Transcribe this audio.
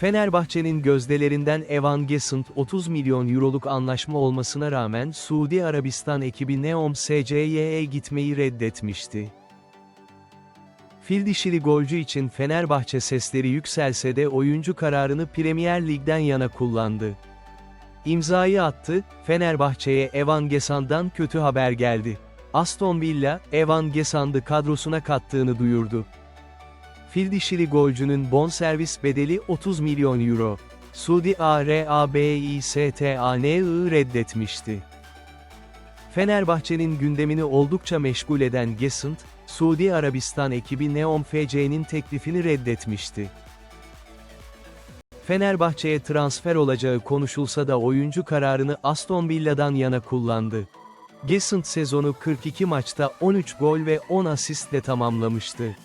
Fenerbahçe'nin gözdelerinden Evan Gesant 30 milyon euroluk anlaşma olmasına rağmen Suudi Arabistan ekibi Neom SCY'ye gitmeyi reddetmişti. Fildişili golcü için Fenerbahçe sesleri yükselse de oyuncu kararını Premier Lig'den yana kullandı. İmzayı attı, Fenerbahçe'ye Evan Gesand'dan kötü haber geldi. Aston Villa, Evan Gesand'ı kadrosuna kattığını duyurdu. Fildişili golcünün bonservis bedeli 30 milyon euro. Suudi Arabistan'ı reddetmişti. Fenerbahçe'nin gündemini oldukça meşgul eden Gesant, Suudi Arabistan ekibi Neom FC'nin teklifini reddetmişti. Fenerbahçe'ye transfer olacağı konuşulsa da oyuncu kararını Aston Villa'dan yana kullandı. Gesant sezonu 42 maçta 13 gol ve 10 asistle tamamlamıştı.